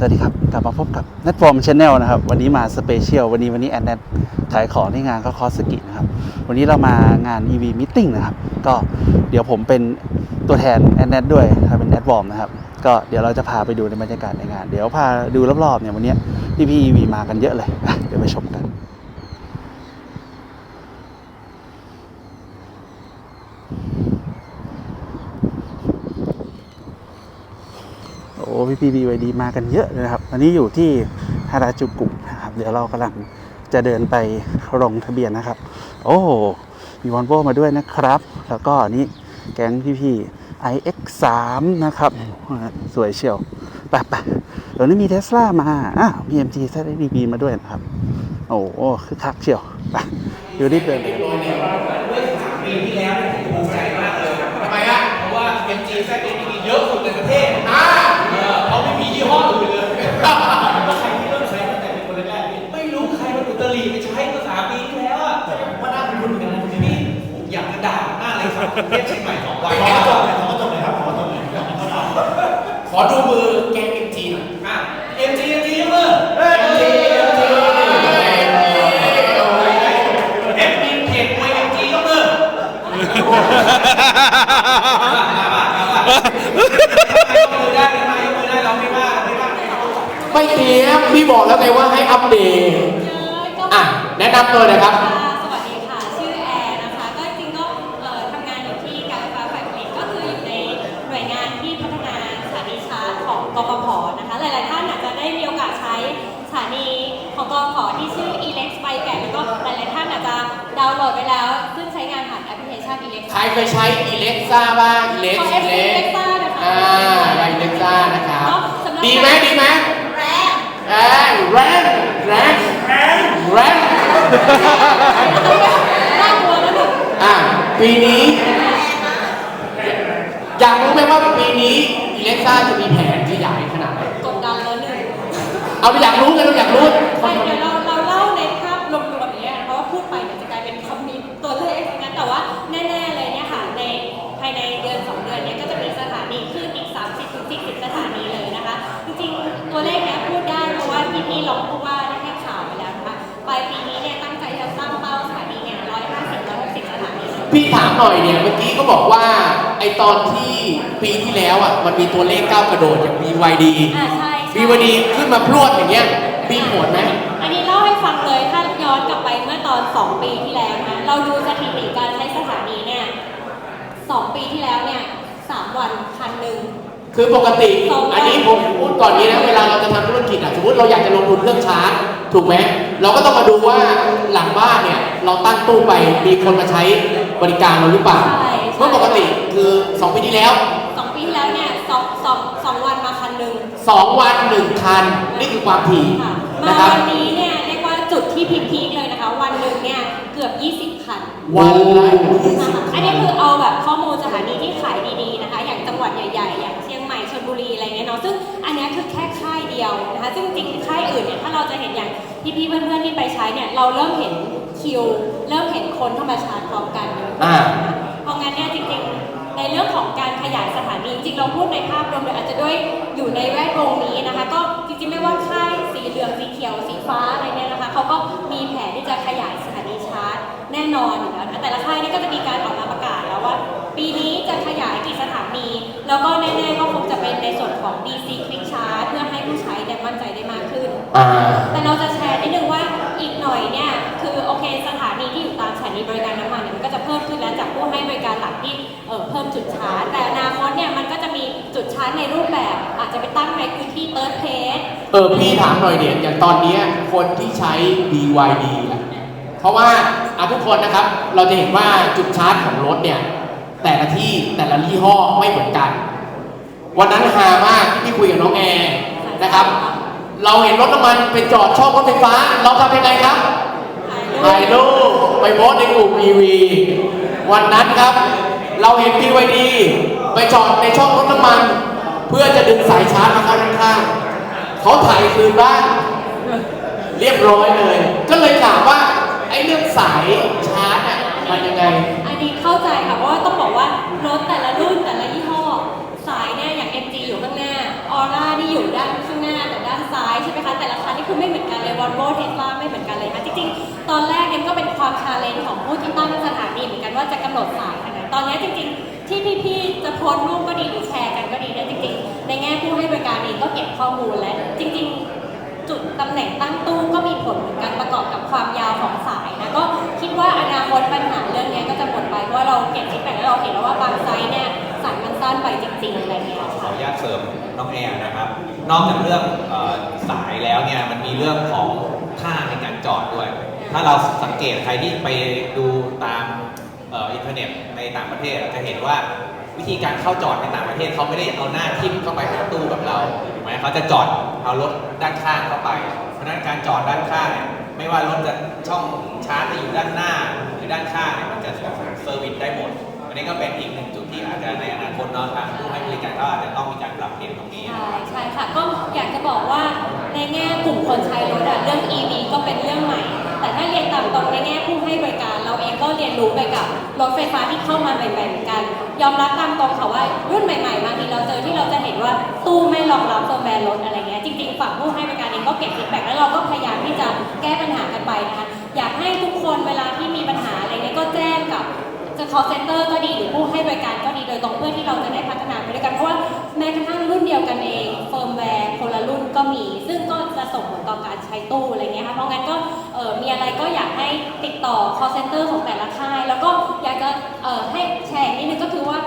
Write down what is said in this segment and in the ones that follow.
สวัสดีครับ กลับมาพบกับ Netform Channel นะครับ วันนี้มาสเปเชียลวันนี้วันนี้แอนแนทขายของที่งานก็คอสกินะครับ วันนี้เรามางาน EV Meeting นะครับ ก็เดี๋ยวผมเป็นตัวแทนแอนแนทด้วยครับเป็น Netform นะครับ ก็เดี๋ยวเราจะพาไปดูในบรรยากาศในงาน เดี๋ยวพาดูรอบๆเนี่ยวันนี้พี่พี่ EV มากันเยอะเลย เดี๋ยวไปชมกัน พี่พีบีวดีมากันเยอะเลยนะครับ วันนี้อยู่ที่ฮาราจูกุนะครับ เดี๋ยวเรากำลังจะเดินไปลงทะเบียนนะครับ โอ้มีวอลโวมาด้วยนะครับ แล้วก็นี้แก๊งพี่พี่ iX3 นะครับ สวยเชียวไปไปเดี๋ยวนี้มีเทสลามา อ้าวมี MG z d b มาด้วยนะครับ โอ้โหคือคักเชียว ไปเดี๋ยวรีบเดินไป แล้วใครที่เริ่มใช้ตั้งแต่เป็นคนแรกๆนี่ไม่รู้ใครมันอุตริไปใช้มาสามปีที่แล้วอะแต่ผมว่าน่าเป็นคุณเหมือนกันนะทีนี้ผมอยากจะด่าหน้าเลยครับกรุงเทพเชียงใหม่สองวันขอจบเลยขอจบเลยครับขอจบเลยขอดูมือแกง MG หน่อยอะ MG MG ยกมือ MG MG เอฟบีเพจมวย MG ยกมือยกมือได้ไหมยกมือได้เราไม่ว่าไม่ว่า ไม่เตรียมพี่บอกแล้วไงว่าให้อัปเดตอะแนะนำตัวหน่อยครับ สวัสดีค่ะ ชื่อแอร์นะคะ ก็จริงๆก็เอ่อทำงานอยู่ที่การไฟฟ้าฝ่ายผลิตก็คืออยู่ในหน่วยงานที่พัฒนาสถานีชาร์จของกฟผนะคะ หลายๆท่านอาจจะได้มีโอกาสใช้สถานีของกฟผที่ชื่อ Elex ไปแกะแล้วก็หลายๆท่านอาจจะดาวน์โหลดไปแล้ว ซึ่งใช้งานผ่านแอปพลิเคชัน Elex ใครเคยใช้ Alexa บ้าง Alex ขอ FC Alexa นะคะ อ่า Alexa นะครับเนาะสำหรับ ดีไหมดีไหมแรงแรงแรงแรงแรงแรงน่ากลัวแล้วหนึ่งอะปีนี้ อยากรู้ไหมว่าปีนี้ Alexa จะมีแผนขยายขนาดไหนกดดันแล้วหนึ่งเอาเราอยากรู้กันเราอยากรู้ ไม่เดี๋ยวเราเราเล่า พี่ถามหน่อยเนี่ยเมื่อกี้ก็บอกว่าไอตอนที่ปีที่แล้วอะมันมีตัวเลขก้าวกระโดดอย่าง BYD อ่าใช่ใช่ BYD ขึ้นมาพรวดอย่างเงี้ยมีผลไหม อันนี้เล่าให้ฟังเลยถ้าย้อนกลับไปเมื่อตอน 2 ปีที่แล้วนะ เราดูสถิติการใช้สถานีเนี่ย2ปีที่แล้วเนี่ย3วันคันหนึ่ง คือปกติ สองวัน อันนี้ผมพูดก่อนนี้นะ เวลาเราจะทำธุรกิจอะ สมมติเราอยากจะลงทุนเครื่องชาร์จ ถูกไหม เราก็ต้องมาดูว่าหลังบ้านเนี่ย เราตั้งตู้ไปมีคนมาใช้ บริการเราหรือเปล่าใช่เมื่อปกติคือสองปีที่แล้ว2ปีที่แล้วเนี่ยสองสองสองวันมาคันหนึ่งสองวันหนึ่งคันนี่คือความถี่ค่ะมานะครับ วันนี้เนี่ยเรียกว่าจุดที่พีคๆเลยนะคะ วันหนึ่งเนี่ยเกือบ 20 คัน วันละนะคะอันนี้คือเอาแบบข้อมูลสถานีที่ขายดีๆนะคะ อย่างจังหวัดใหญ่ๆ อย่างเชียงใหม่ชลบุรีอะไรเงี้ยเนาะซึ่งอันเนี้ยคือแค่ค่ายเดียวนะคะ ซึ่งจริงๆค่ายอื่นเนี่ยถ้าเราจะเห็นอย่างพี่ๆเพื่อนๆที่ไปใช้เนี่ยเราเริ่มเห็น คิวเริ่มเห็นคนเข้ามาชาร์จพร้อมกันอ่า เพราะงั้นเนี่ยจริงๆ ในเรื่องของการขยายสถานีจริงๆเราพูดในภาพรวมเลยอาจจะด้วยอยู่ในแวดวงนี้นะคะ ก็จริงๆไม่ว่าค่ายสีเหลืองสีเขียวสีฟ้าอะไรเนี่ยนะคะเขาก็มีแผนที่จะขยายสถานีชาร์จแน่นอนอยู่แล้วนะแต่ละค่ายเนี่ยก็จะมีการออกมาประกาศแล้วว่า ปีนี้จะขยายกี่สถานี แล้วก็แน่ๆก็คงจะเป็นในส่วนของ DC Quick Charge เพื่อให้ผู้ใช้เนี่ยมั่นใจได้มากขึ้น อ่า แต่เราจะแชร์นิดนึงว่าอีกหน่อยเนี่ยคือ มีบริการน้ำมันเนี่ยมันก็จะเพิ่มขึ้นแล้วจากผู้ให้บริการหลักที่เเพิ่มจุดชาร์จแต่อนาคตเนี่ยมันก็จะมีจุดชาร์จในรูปแบบ อาจจะไปตั้งในพื้นที่เติร์ดเพสเออพี่ถามหน่อยเนี่ยอย่างตอนนี้คนที่ใช้ BYD อะเพราะว่าอะทุกคนนะครับเราจะเห็นว่าจุดชาร์จของรถเนี่ยแต่ละที่แต่ละยี่ห้อไม่เหมือนกัน วันนั้นฮามากที่พี่คุยกับน้องแอร์นะครับ เราเห็นรถน้ำมันไปจอดช่องรถไฟฟ้า เราทำยังไงครับ ถ่ายรูปไปโพสในกลุ่ม EV วันนั้นครับ เราเห็น BYD ไปจอดในช่องรถน้ำมัน เพื่อจะดึงสายชาร์จมาเข้าด้านข้างเขาถ่ายคืนบ้านเรียบร้อยเลย ก็เลยถามว่าไอ้เรื่องสายชาร์จอะมันยังไง อันนี้เข้าใจค่ะเพราะว่าต้องบอกว่ารถแต่ละรุ่นแต่ละยี่ห้อ สายเนี่ยอย่าง MG อยู่ข้างหน้าออร่าที่อยู่ด้านข้าง หน้าแต่ด้านอไม่เหมือนกันเลยวันโวเทสลาไม่เหมือนกันเลยค่ะจริงๆ ตอนแรกเนี่ยก็เป็นความชาเลนจ์ของผู้ที่ตั้งสถานีเหมือนกันว่าจะกำหนดสายขนาดไหนตอนนี้จริงๆ ที่พี่ๆจะโพสต์รูปก็ดีหรือแชร์กันก็ดีเนี่ยจริงๆ ในแง่ผู้ให้บริการเองก็เก็บข้อมูลและจริง ๆ จุดตำแหน่งตั้งตู้ก็มีผลเหมือนกันประกอบกับความยาวของสายนะก็คิดว่าอนาคตปัญหาเรื่องนี้ก็จะหมดไปเพราะเราเก็บฟีดแบ็กแล้วเราเห็นแล้วว่าบางไซส์เนี่ยสายมันสั้นไปจริงๆอะไรเงี้ยขออนุญาตเสริมน้องแอร์นะครับ นอกจากเรื่องเอ่อสายแล้วเนี่ยมันมีเรื่องของท่าในการจอดด้วย ถ้าเราสังเกตใครที่ไปดูตามเอ่ออินเทอร์เน็ตในต่างประเทศจะเห็นว่าวิธีการเข้าจอดในต่างประเทศเขาไม่ได้เอาหน้าทิ่มเข้าไปหาตู้แบบเราถูกไหมเขาจะจอดเอารถด้านข้างเข้าไป เพราะฉะนั้นการจอดด้านข้างเนี่ยไม่ว่ารถจะช่องชาร์จจะอยู่ด้านหน้าหรือด้านข้างเนี่ยมันจะเซอร์วิสได้หมด นนี้ก็เป็นอีกหนึ่งจุดที่อาจจะในอนาคตเนอนทางผู้ให้บริการก็อาจจะต้องมีการปรับเปลี่ยนตรงนี้ ใช่ใช่ค่ะ ก็อยากจะบอกว่าในแง่กลุ่มคนใช้รถอะเรื่อง EV ก็เป็นเรื่องใหม่ แต่ถ้าเรียนตามตรงในแง่ผู้ให้บริการ เราเองก็เรียนรู้ไปกับรถไฟฟ้าที่เข้ามาใหม่ๆเหมือนกัน ยอมรับตามตรงค่ะว่ารุ่นใหม่ๆบางทีเราเจอที่เราจะเห็นว่าตู้ไม่รองรับเฟิร์มแวร์รถอะไรเงี้ยจริงๆฝั่งผู้ให้บริการเองก็เก็บฟีดแบ็กแล้วเราก็พยายามที่จะแก้ปัญหากันไปนะคะอยากให้ทุกคนเวลาที่มีปัญหาอะไรเงี้ยก็แจ้งกับ จะ call center ก็ดีหรือผู้ให้บริการก็ดีโดยตรงเพื่อที่เราจะได้พัฒนาไปด้วยกันเพราะว่าแม้กระทั่งรุ่นเดียวกันเองเฟิร์มแวร์คนละรุ่นก็มี ซึ่งก็จะส่งผลต่อการใช้ตู้อะไรเงี้ยค่ะเพราะงั้นก็เออมีอะไรก็อยากให้ติดต่อ call center ของแต่ละค่าย แล้วก็อยากจะเออให้แชร์นิดนึงก็คือว่า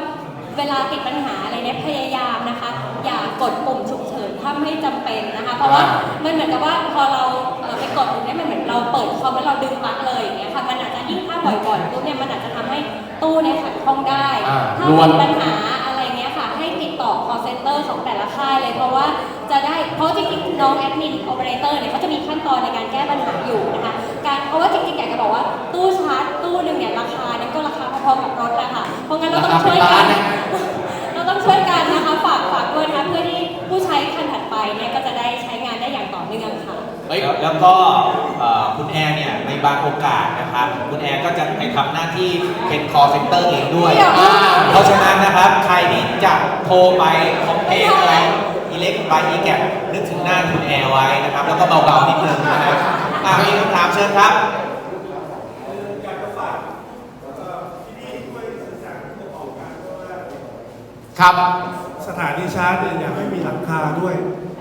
เวลาติดปัญหาอะไรเนี่ยพยายามนะคะ อย่ากดปุ่มฉุกเฉินถ้าไม่จำเป็นนะคะ เพราะว่ามันเหมือนกับว่าพอเราเอ่อไปกดปุ่มเนี่ยมันเหมือนเราเปิดคอมแล้วเราดึงปลั๊กเลยอย่างเงี้ยค่ะมันอาจจะยิ่งถ้าบ่อยๆปุ๊บเนี่ยมันอาจจะ เนี่ยขัดข้องได้ อ่าถ้าล้วน มีปัญหาอะไรเงี้ยค่ะ ให้ติดต่อ call center ของแต่ละค่ายเลย เพราะว่าจะได้ เพราะจริงๆ น้องแอดมินโอเปอเรเตอร์เนี่ยเขาจะมีขั้นตอนในการแก้ปัญหาอยู่นะคะ การ เพราะว่าจริงๆ อยากจะบอกว่าตู้ชาร์จตู้หนึ่งเนี่ยราคาเนี่ยก็ราคาพอๆกับรถแล้วค่ะ เพราะงั้นเราต้องช่วยกันเราต้องช่วยกันนะคะ ฝากฝากด้วยนะคะเพื่อที่ผู้ใช้คันถัดไปเนี่ยก็จะได้ใช้งานได้อย่างต่อเนื่องค่ะ เฮ้ยแล้วแล้วก็เอ่อคุณแอร์เนี่ยในบางโอกาสนะครับ คุณแอร์ก็จะไปทำหน้าที่เป็น call center เองด้วยเดี๋ยวอ่าเพราะฉะนั้นนะครับใครที่จะโทรไปคอมเพลนอะไรอิเล็กบายอีแกนึกถึงหน้าคุณแอร์ไว้นะครับ แล้วก็เบาๆนิดนึงนะครับอะมีคำถามเชิญครับ ครับ สถานีชาร์จเนี่ยอยากให้มีหลังคาด้วย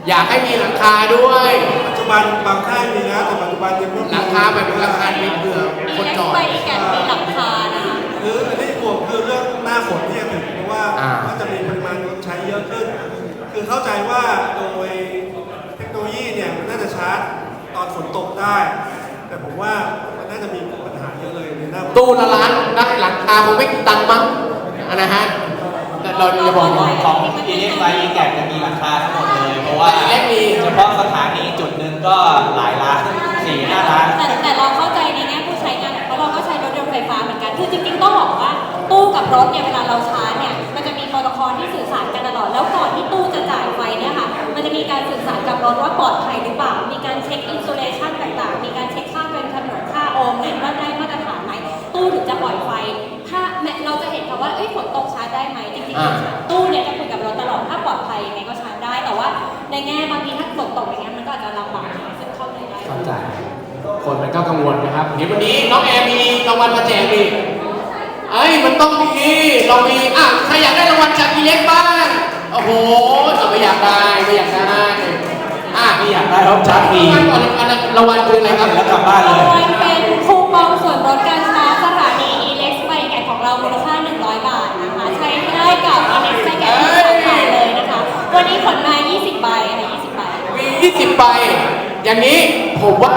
อยากให้มีหลังคาด้วย ปัจจุบันบางค่ายมีนะแต่ปัจจุบันยังไม่มีหลังคาแบบหลังคาเป็นเผื่อมีคนเล็กจอด ไปอีกแกนมีหลังคานะคะคืออันที่บวกคือเรื่องหน้าฝนที่จะถึงเพราะว่าอ่า ก็จะมีปริมาณรถใช้เยอะขึ้น คือเข้าใจว่าโดยเทคโนโลยีเนี่ยมันน่าจะชาร์จตอนฝนตกได้ แต่ผมว่ามันน่าจะมีปัญหาเยอะเลยในหน้าฝนตู้ละล้านได้หลังคาคงไม่กี่ตังค์มั้งอะนะฮะแต่เราจะบอกว่า ของอิเล็กบายอีแกจะมีราคาทั้งหมดเลย เพราะว่าอิเล็กมีเฉพาะสถานีจุดหนึ่งก็หลายล้านสี่ห้าล้าน แต่แต่เราเข้าใจในแง่ผู้ใช้งานเพราะเราก็ใช้รถยนต์ไฟฟ้าเหมือนกัน คือจริงๆต้องบอกว่าตู้กับรถเนี่ยเวลาเราชาร์จเนี่ยมันจะมีโปรโตคอลที่สื่อสารกันตลอด แล้วก่อนที่ตู้จะจ่ายไฟเนี่ยค่ะ มันจะมีการสื่อสารกับรถว่าปลอดภัยหรือเปล่า มีการเช็คอินซูเลชันต่างๆ มีการเช็คค่าเป็นถนนค่าโอห์มเนี่ยว่าได้มาตรฐานไหมตู้ถึงจะปล่อยไฟถ้าแม้ เราจะเห็นค่ะว่าเอ้ยฝนตกชาร์จได้ไหมจริงๆอ่าตู้เนี่ยจะคุยกับรถตลอดถ้าปลอดภัยยังไงก็ชาร์จได้ แต่ว่าในแง่บางทีถ้าฝนตกอย่างเงี้ยมันก็อาจจะลำบากซึ่งเข้าใจได้ เข้าใจคนมันก็กังวลนะครับเห็นวันนี้น้องแอร์มีรางวัลมาแจกอีกเอ้ยมันต้องมีเรามีอะใครอยากได้รางวัลจากอีเล็กบ้างโอ้โหจะไม่อยากได้ไม่อยากได้อะไม่อยากได้รถชาร์จฟรีรางวัลก่อนรางวัลคืออะไรครับ แล้วกลับบ้านเลย โดยเป็นคูปองส่วนลดการชาร์จสถานี e-lex ไปแกะของเรามูลค่า 100 บาทนะคะ ใช้กับ e-lex ไปแกะทุกสาขาเลยนะคะ วันนี้ขนมา 20 ใบค่ะ20 ใบ มี20ใบอย่างนี้ผมว่า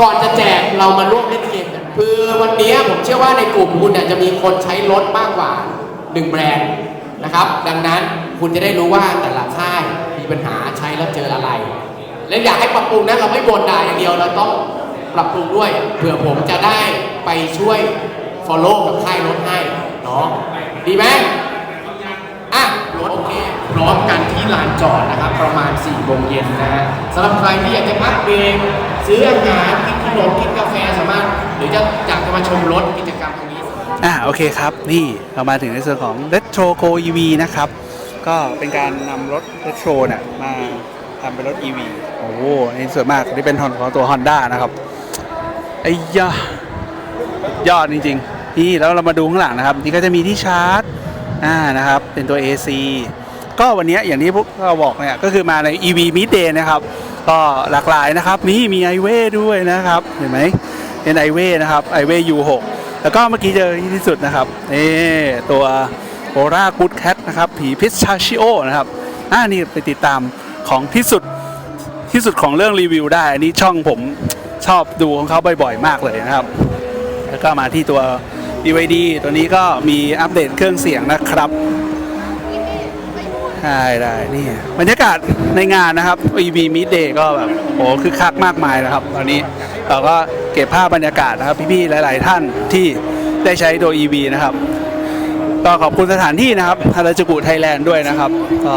ก่อนจะแจกเรามาร่วมเล่นเกมกันคือวันนี้ผมเชื่อว่าในกลุ่มคุณเนี่ยจะมีคนใช้รถมากกว่า 1 แบรนด์นะครับ ดังนั้นคุณจะได้รู้ว่าแต่ละค่ายมีปัญหาใช้แล้วเจออะไร และอยากให้ปรับปรุงนะเราไม่บ่นด่าอย่างเดียวเราต้องปรับปรุงด้วยเผื่อผมจะได้ไปช่วย follow กับค่ายรถให้เนาะดีไหม พร้อมกันที่ลานจอดนะครับ ประมาณ4โมงเย็นนะฮะสำหรับใครที่อยากจะพักเบรกซื้ออาหารกินขนมกินกาแฟสามารถ หรือจะอยากจะมาชมรถกิจกรรมตรงนี้อ่าโอเคครับ นี่เรามาถึงในส่วนของ Retro Go EV นะครับ ก็เป็นการนำรถ Retro เนี่ยมาทำเป็นรถ EV โอ้โหนี่ส่วนมากนี่เป็นของตัว Honda นะครับไอ้ยะยอดจริง ๆ นี่แล้วเรามาดูข้างหลังนะครับ นี่ก็จะมีที่ชาร์จอ่านะครับ เป็นตัว AC ก็วันนี้อย่างที่พวกเราบอกเนี่ยก็คือมาใน EV Mid Day นะครับ ก็หลากหลายนะครับ นี่มี i w วด้วยนะครับ เห็นไหมเป็น i w วนะครับ i w ว U6 แล้วก็เมื่อกี้เจอที่สุดนะครับนี่ตัวโอรากูดแคทนะครับ ผีพิชชาชิโอนะครับอ่านี่ไปติดตามของที่สุดที่สุดของเรื่องรีวิวได้ อันนี้ช่องผมชอบดูของเขาบ่อยๆ มากเลยนะครับ แล้วก็มาที่ตัว DVD ตัวนี้ก็มีอัปเดตเครื่องเสียงนะครับ ได้ได้นี่บรรยากาศในงานนะครับ EV Meet Day ก็แบบโอ้คือคักมากมายนะครับ ตอนนี้เราก็เก็บภาพบรรยากาศนะครับ พี่ๆหลาย ๆ ท่านที่ได้ใช้ตัว EV นะครับก็ขอบคุณสถานที่นะครับฮาราจูกุไทยแลนด์ด้วยนะครับก็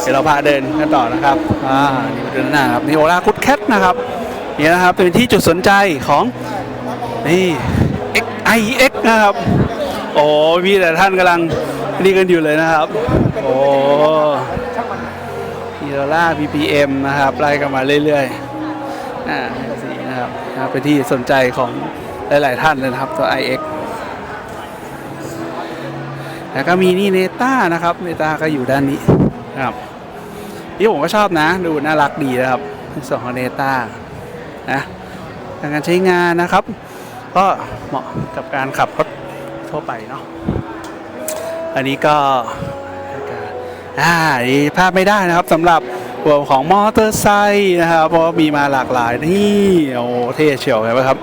เดี๋ยวเราพาเดินกันต่อนะครับอ่านี่เดินหน้าครับนี่โอลาคุดแคทนะครับนี่นะครับเป็นที่จุดสนใจของนี่ XIX นะครับโอ้พี่แต่ท่านกำลังนี่กันอยู่เลยนะครับ พีโรล่า PPM นะครับไล่กันมาเรื่อยๆอ่าสีนะครับนะครับเป็นที่สนใจของหลายๆท่านเลยนะครับตัว IX แล้วก็มีนี่เนต้านะครับเนต้าก็อยู่ด้านนี้นะครับนี่ผมก็ชอบนะ ดูน่ารักดีนะครับสองเนต้านะการใช้งานนะครับ ก็เหมาะกับการขับรถทั่วไปเนาะอันนี้ก็ อ่านี่พลาดไม่ได้นะครับสำหรับตัวของมอเตอร์ไซค์นะครับเพราะมีมาหลากหลายนี่โอ้เท่เฉียวเห็นไหมครับ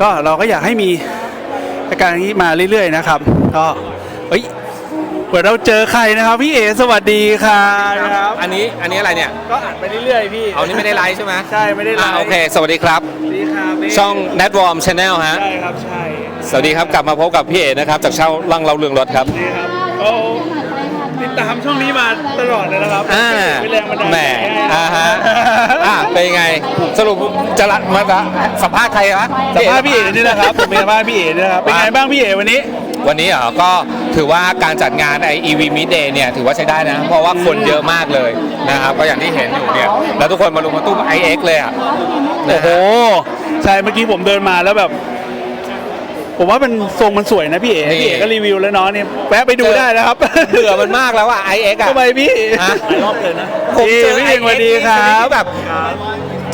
ก็เราก็อยากให้มีรายการนี้มาเรื่อยๆนะครับ ก็เฮ้ย เปิดเราเจอใครนะครับ พี่เอสวัสดีครับอันนี้อันนี้อะไรเนี่ย ก็อ่านไปเรื่อยๆพี่เอานี่ไม่ได้ไลฟ์ใช่ไหมใช่ไม่ได้ไลอ่าฟ์โอเค สวัสดีครับ สวัสดีครับนี่ช่อง Netwarm Channel ฮะ ใช่ครับใช่สวัสดีครับ กลับมาพบกับพี่เอนะครับ จากเช่าล่างเราเรืองรถครับ นี่ครับโอ้ติดตามช่องนี้มาตลอดเลยนะครับอ่าเป็นแรงบันดาลแหมใจให้อ่าฮะ อ่าเป็นไง สรุปจะรัมาสัมภาษณ์ใครวะสัมภาษณ์พี่เอ๋นี่นะครับผมเป็นสัมภาษณ์พี่เอ๋นี่นะครับเป็นไงบ้างพี่เอ๋วันนี้ วันนี้เหรอก็ถือว่าการจัดงานไอ EV Meet Day เนี่ยถือว่าใช้ได้นะ เพราะว่าคนเยอะมากเลยนะครับก็อย่างที่เห็นอยู่เนี่ยแล้วทุกคนมาลุมมาตุ้ม iX เลยอะโอ้โห ใช่เมื่อกี้ผมเดินมาแล้วแบบ ผมว่ามันทรงมันสวยนะพี่เอ๋นี่พี่เอ๋ก็รีวิวแล้วเนาะเนี่ยแวะไปดูได้นะครับเบื่อมันมากแล้วอะ iX อะทำไมพี่ฮะรอบเลยนะผมเจอพี่ไอเอ๋สวัสดีคครัรับบแบบ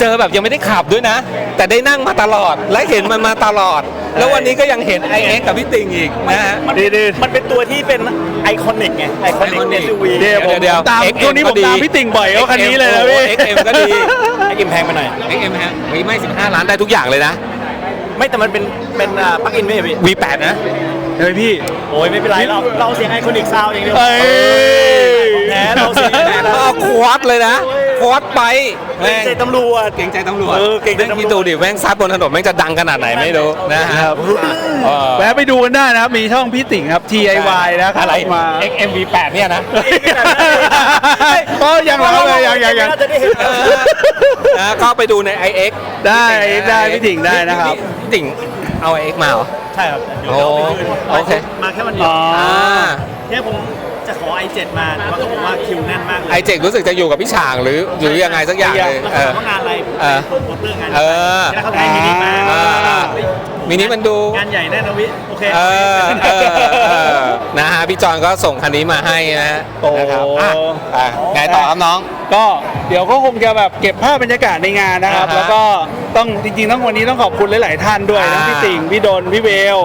เจอแบบยังไม่ได้ขับด้วยนะ แต่ได้นั่งมาตลอดและเห็นมันมาตลอด แล้ววันนี้ก็ยังเห็น iX กับพี่ติงอีกนะฮะดีดีมันเป็นตัวที่เป็นไอคอนิกไงไอคอนิก Iconic SUV เดี๋ยวผมเดี๋ยวตาม XM ช่วงนี้ผมก็ดีตามพี่ติ่งบ่อยเอาคันนี้เลยนะพี่โอ้ XM ก็ดี ไอกิมแพงไปหน่อย XM ฮะไม่ไม่ 15 ล้านได้ทุกอย่างเลยนะ ไม่แต่มันเป็นเป็นปลั๊กอินไม่ใช่พี่ V8 นะ เฮ้ยพี่ โอ้ยไม่เป็นไร เราเราเสียงไอคอนิกซาวอย่างเดียวเอ้ย แหมเราเสียงแหมแล้วเอาควอดเลยนะ ควอดไปเกรงใจตำรวจ เก่งใจตำรวจเออเกรงใจตำรวจ แม่คิดดูดิแม่งซัดบนถนนแม่งจะดังขนาดไหนไม่รู้นะฮะครับเออแวะไปดูกันได้นะครับ มีช่องพี่ติ่งครับ TIY นะครับอะไร มา XM V8 เนี่ยนะ ก็ยังเราเลยยังยังยัง น่าจะได้เห็น เออนะก็ไปดูใน iX ได้ได้พี่ติ่งได้นะครับ พี่ติ่งเอา iX มาเหรอ ใช่ครับเดี๋ยวโอ้เราไปดูโอเค มาแค่วันเดียวอ๋ออ่าเนี่ยผม จะขอ i7 มาแต่ว่าเขาบอกว่าคิวแน่นมากเลยไอเจกรู้สึกจะอยู่กับพี่ฉางหรือหรือยังไงสักอย่างเลยแล้วเอเขาอบอกว่างานอะไรเออผมโปรโมเตอร์งานเออแล้วเขาได้มินิมาอ่ามินิมันดู งานใหญ่แน่นะวิโอเค เออเออเออนะฮะพี่จอนก็ส่งคันนี้มาให้นะฮะโอ้ นะครับอะอะไงต่อครับน้อง ก็เดี๋ยวก็คงจะแบบเก็บภาพบรรยากาศในงานนะครับ อ่าฮะแล้วก็ต้องจริงๆต้องวันนี้ต้องขอบคุณหลาย ๆ ท่านด้วยทั้งอ่าพี่ติ่งพี่ดนพี่เบล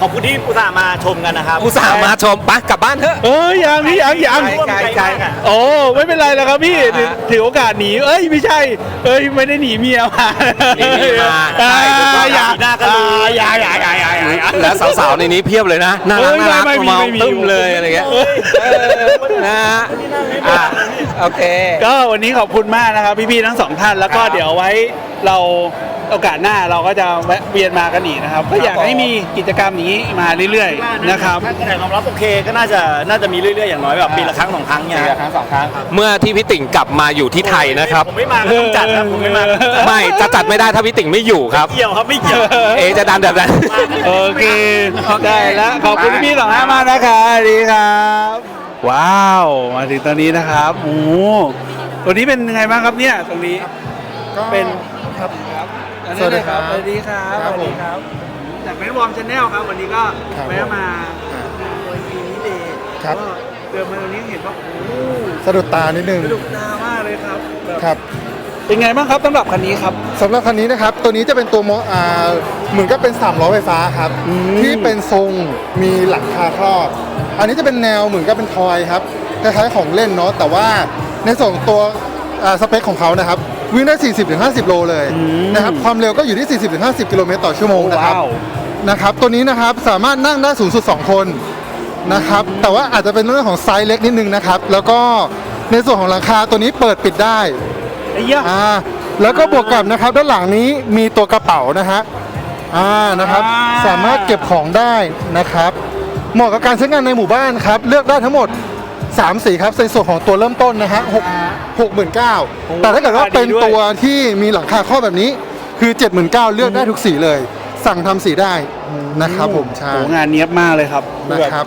ขอบคุณที่อุตส่าห์มาชมกันนะครับอุตส่าห์มาชมไปกลับบ้านเถอะ เอ้ยยังพี่ยังยังไกลไกลไกลโอ้ไม่เป็นไรแล้วครับพี่อ่าฮะถือโอกาสหนีเอ้ยไม่ใช่ เอ้ยไม่ได้หนีเมียมาหนีเมียมาอ่าใช่ถูกต้องอย่าหน้าก็รู้ อ่าอย่าอย่าอย่าอย่าอย่าอย่า และสาวๆในนี้เพียบเลยนะน่ารักเอ้ยน่ารักไม่ไม่มีเมาไม่มี ตึ้มเลยอะไรเงี้ยเอ้ยเออนะฮะอะโอเค ก็วันนี้ขอบคุณมากนะครับพี่ๆทั้งสองท่านแล้วก็ครับ เดี๋ยวไว้ เราโอกาสหน้าเราก็จะแวะเวียนมากันอีกนะครับ ก็อยากให้มีกิจกรรมอย่างนี้มาเรื่อยๆนะครับถ้าแต่ยอมรับโอเคก็น่าจะน่าจะมีเรื่อยๆอย่างน้อยแบบปีละครั้งสองครั้งเนี่ยปีละครั้งสองครั้งเมื่อที่พี่ติ่งกลับมาอยู่ที่ไทยนะครับผมไม่มาก็ต้องจัดนะผมไม่มาก็ต้องจัดไม่จะจัดไม่ได้ถ้าพี่ติ่งไม่อยู่ครับเกี่ยวครับไม่เกี่ยวเอจะดันแบบนั้นโอเคได้แล้วขอบคุณพี่ๆสองท่านมากนะครับสวัสดีครับว้าวมาถึงตอนนี้นะครับโอ้โหตัวนี้เป็นยังไงบ้างครับเนี่ยตรงนี้เป็น ครับครับ สวัสดีครับสวัสดีครับครับสวัสดีครับจากแมนวอร์มชาแนลครับวันนี้ก็ครับแวะมาครับโดยทีนี้เดย์ครับ ก็เดินมาตรงนี้เห็นว่าโอ้โหสะดุดตานิดนึง สนุกตามากเลยครับแบบครับ เป็นไงบ้างครับสำหรับคันนี้ครับ สำหรับคันนี้นะครับ ตัวนี้จะเป็นตัวโมอ่าเหมือนกับเป็น3ล้อไฟฟ้าครับ อืม ที่เป็นทรงมีหลังคาครอบ อันนี้จะเป็นแนวเหมือนกับเป็นทอยครับ คล้ายๆของเล่นเนาะ แต่ว่าในส่วนของตัวอ่าสเปคของเขานะครับ วิ่งได้ 40-50 โลเลยนะครับความเร็วก็อยู่ที่ 40-50 กิโลเมตรต่อชั่วโมงนะครับ ว้าว นะครับตัวนี้นะครับสามารถนั่งได้สูงสุด 2 คนนะครับแต่ว่าอาจจะเป็นเรื่องของไซส์เล็กนิดนึงนะครับ แล้วก็ในส่วนของหลังคาตัวนี้เปิดปิดได้ไอ้เหี้ยะอ่าแล้วก็บวกกับนะครับด้านหลังนี้มีตัวกระเป๋านะฮะอ่านะครับอ่า สามารถเก็บของได้นะครับ เหมาะกับการใช้งานในหมู่บ้านครับ เลือกได้ทั้งหมด 3 สีครับในส่วนของตัวเริ่มต้นนะฮะหกหกหมื่นเก้าแต่ถ้าเกิดว่าเป็นตัวที่มีหลังคาครอบแบบนี้คือ79,000เลือกได้ทุกสีเลย สั่งทำสีได้นะครับผมใช่โหงานเนี้ยบมากเลยครับนะครับ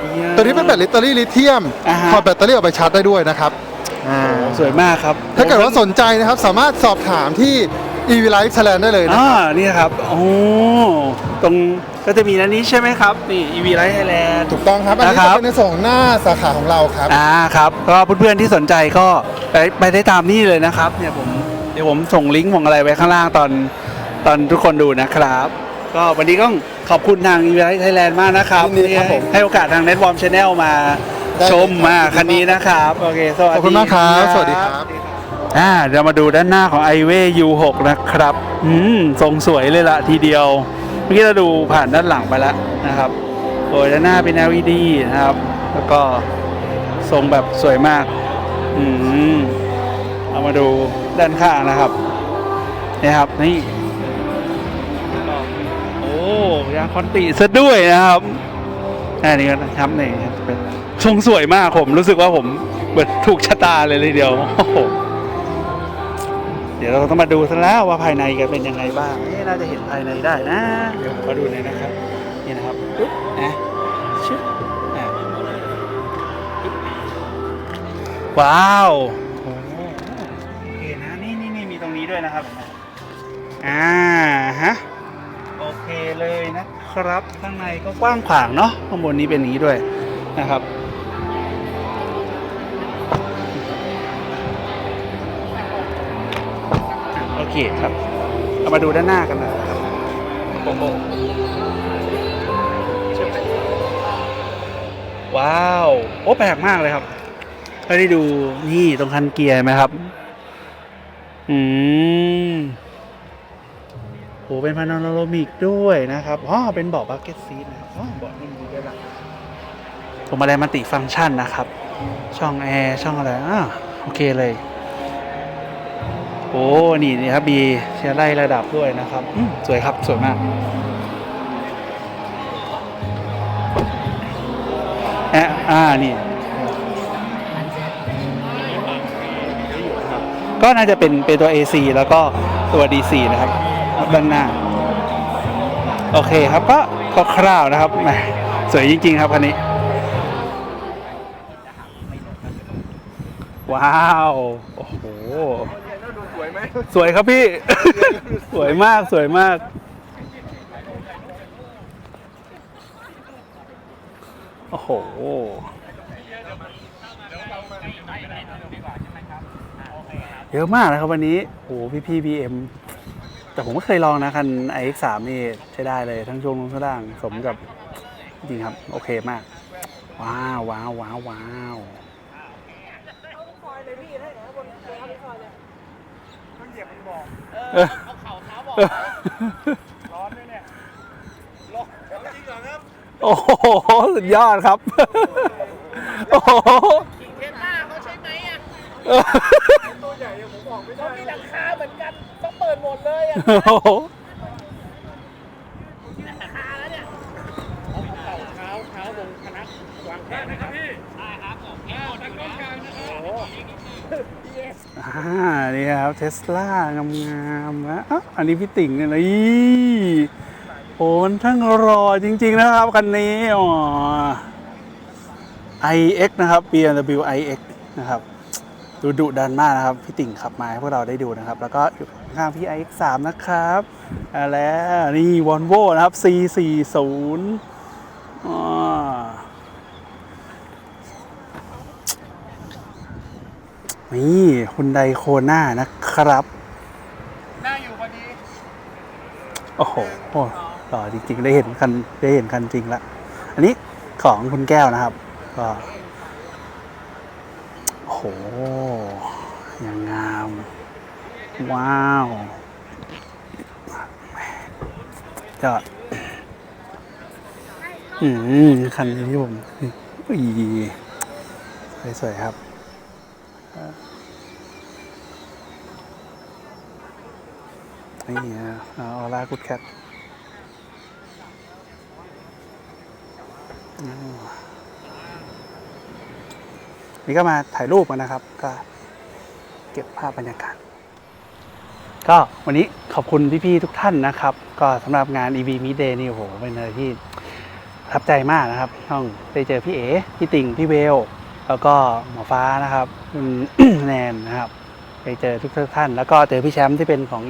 เหี้ยตัวนี้เป็นแบตลิตเตอรี่ลิเธียมอ่าฮะถอดแบตเตอรี่ออกไปชาร์จได้ด้วยนะครับอ่าโอ้สวยมากครับ ถ้าเกิดว่าสนใจนะครับสามารถสอบถามที่ EV Life Thailand ได้เลยนะอ่าครับนี่ครับโอ้ตรง ก็จะมีนันนี้ใช่ไหมครับ นี่ EV Light Thailand ถูกต้องครับ อันนี้นะครับ จะเป็นในส่วนของหน้าสาขาของเราครับ อ่าครับก็เพื่อนๆที่สนใจก็ไปไปได้ตามนี่เลยนะครับเนี่ยผมเดี๋ยวผมส่งลิงก์ของอะไรไว้ข้างล่างตอนตอนทุกคนดูนะครับ ก็วันนี้ก็ขอบคุณทาง EV Light Thailand มากนะครับยินดีครับผมให้โอกาสทาง Networm Channel มาได้ชมครับมาคันนี้นะครับโอเคสวัสดีขอบคุณมากครับสวัสดีครับ อ่าเดี๋ยวมาดูด้านหน้าของ i w a y U6 นะครับ อืมทรงสวยเลยละทีเดียว เมื่อกี้เราดูผ่านด้านหลังไปแล้วนะครับโอ้ยด้านหน้าเป็น LED นะครับ แล้วก็ทรงแบบสวยมาก อืมเอามาดูด้านข้างนะครับนี่ครับนี่โอ้ยางคอนติซะด้วยนะครับอันนี้ก็นะครับนี่เป็นทรงสวยมากผมรู้สึกว่าผมเหมือนถูกชะตาเลยทีเดียวโอ้โห เดี๋ยวเราต้องมาดูซะแล้วว่าภายในกันเป็นยังไงบ้างเอ๊ะน่าจะเห็นภายในได้นะ เดี๋ยวผมมาดูหน่อยนะครับ นี่นะครับปุ๊บนะชึบอะปุ๊บว้าวโอ้โหโอเคนะนี่นี่นี่มีตรงนี้ด้วยนะครับอ่าฮะโอเคเลยนะครับ ข้างในก็กว้างขวางเนาะข้างบนนี้เป็นอย่างนี้ด้วยนะครับ โอเคครับเรามาดูด้านหน้ากันนะครับโอ้โหว้าว โอ้แปลกมากเลยครับไม่ได้ดูนี่ตรงคันเกียร์ไหมครับ อืมโหเป็นพานาโรมิกด้วยนะครับอ๋อเป็นเบาะบักเก็ตซีทนะครับอ๋อเบาะนี่มีด้วยล่ะผมอะไรมัลติฟังก์ชันนะครับ ช่องแอร์ช่องอะไรอ่าโอเคเลยโอ้นี่นี่ครับมีเชียร์ไล่ระดับด้วยนะครับอืมสวยครับสวยมากแอะอ่านี่ก็น่าจะเป็นเป็นตัว AC แล้วก็ตัว DC นะครับด้านหน้า โอเคครับก็ก็คร่าวๆนะครับแหมสวยจริงๆครับคันนี้ ว้าว โอ้โห สวยครับพี่ สวยมากสวยมาก โอ้โห เยอะมากนะครับวันนี้โอ้โหพี่พี่บีเอ็มแต่ผมก็เคยลองนะคัน iX3 นี่ใช้ได้เลยทั้งช่วงลงข้างล่างสมกับจริงครับ โอเคมาก ว้าวว้าวว้าวว้าว เออโอ้โหสุดยอดครับ โอ้โหเทสลาเขาใช้ไหมอะตัวใหญ่ผมบอกไม่ได้เขามีหลังคาเหมือนกันต้องเปิดหมดเลยอะ อ่านี่ครับเทสลางามๆนะอะอันนี้พี่ติ่งเนี่ยนะอีโอ้มันทั้งรอจริง ๆ นะครับ คันนี้อ๋อ iX นะครับ BMW iX นะครับดูดุดันมากนะครับ พี่ติ่งขับมาให้พวกเราได้ดูนะครับ แล้วก็อยู่ข้างๆพี่ iX 3นะครับแล้วนี่ Volvo นะครับ C40 อ่า นี่คุณไดโคน่านะครับน่าอยู่พอดี โอ้โหหล่อจริงๆ ได้เห็นคันได้เห็นคันจริงละ อันนี้ของคุณแก้วนะครับ ก็โอ้โหยังงาม ว้าวจอดอืม คันนี้ที่ผมอุ้ยสวยๆครับ นี่นะออร่ากุดแคทนี่ก็มาถ่ายรูปกันนะครับ ก็เก็บภาพบรรยากาศ ก็วันนี้ขอบคุณพี่ๆทุกท่านนะครับ ก็สำหรับงาน EV Meet Day นี่โอ้โหเป็นอะไรที่ระทับใจมากนะครับ ต้องได้เจอพี่เอ๋พี่ติ่ง พี่เวล แล้วก็หมอฟ้านะครับแนนนะครับ ไปเจอทุกท่าน แล้วก็เจอพี่แชมป์ที่เป็นของ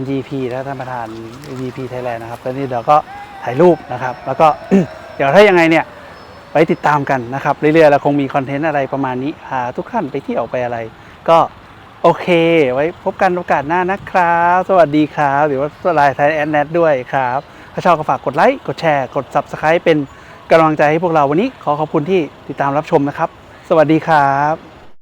MGP และท่านประธาน MGP Thailand นะครับแล้วนี่เดี๋ยวก็ถ่ายรูปนะครับ แล้วก็เดี๋ยวถ้ายังไงเนี่ยไปติดตามกันนะครับ เรื่อยๆเราคงมีคอนเทนต์อะไรประมาณนี้พาทุกท่านไปเที่ยวไปอะไร ก็โอเค ไว้พบกันโอกาสหน้านะครับ สวัสดีครับหรือว่าสไลน์ไทยแอนแนทด้วยครับ ถ้าชอบก็ฝากกดไลค์ กดแชร์ กด Subscribe เป็นกำลังใจให้พวกเราวันนี้ ขอขอบคุณที่ติดตามรับชมนะครับ สวัสดีครับ